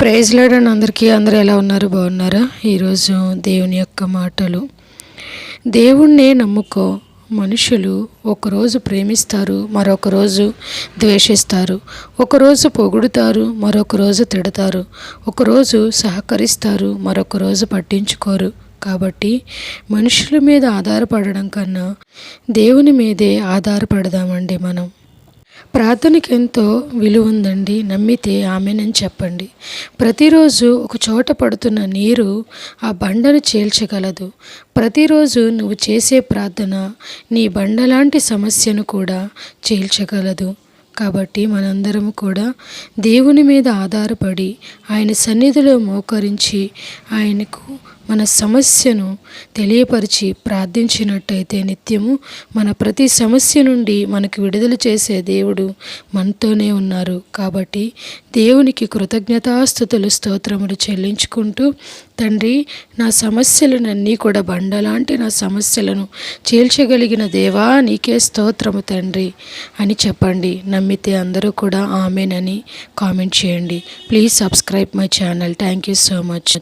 Praise లాడని అందరికీ అందరూ ఎలా ఉన్నారు? బాగున్నారా? ఈరోజు దేవుని యొక్క మాటలు. దేవుణ్ణే నమ్ముకో మనుషులు ఒకరోజు ప్రేమిస్తారు మరొక రోజు ద్వేషిస్తారు. ఒకరోజు పొగుడుతారు మరొక రోజు తిడతారు. ఒకరోజు సహకరిస్తారు మరొక రోజు పట్టించుకోరు. కాబట్టి మనుషుల మీద ఆధారపడడం కన్నా దేవుని మీదే ఆధారపడదామండి మనం. ప్రార్థనకి ఎంతో విలువ ఉందండి నమ్మితే ఆమెనని చెప్పండి. ప్రతిరోజు ఒక చోట పడుతున్న నీరు ఆ బండను చేల్చగలదు. ప్రతిరోజు నువ్వు చేసే ప్రార్థన నీ బండలాంటి సమస్యను కూడా చేల్చగలదు. కాబట్టి మనందరం కూడా దేవుని మీద ఆధారపడి ఆయన సన్నిధిలో మోకరించి ఆయనకు మన సమస్యను తెలియపరిచి ప్రార్థించినట్టయితే నిత్యము మన ప్రతి సమస్య నుండి మనకు విడుదల చేసే దేవుడు మనతోనే ఉన్నారు. కాబట్టి దేవునికి కృతజ్ఞతాస్థుతులు స్తోత్రములు చెల్లించుకుంటూ తండ్రి నా సమస్యలనన్నీ కూడా బండలాంటి నా సమస్యలను చీల్చగలిగిన దేవా నీకే స్తోత్రము తండ్రి అని చెప్పండి. నమ్మితే అందరూ కూడా ఆమెనని కామెంట్ చేయండి. Please subscribe my channel thank you so much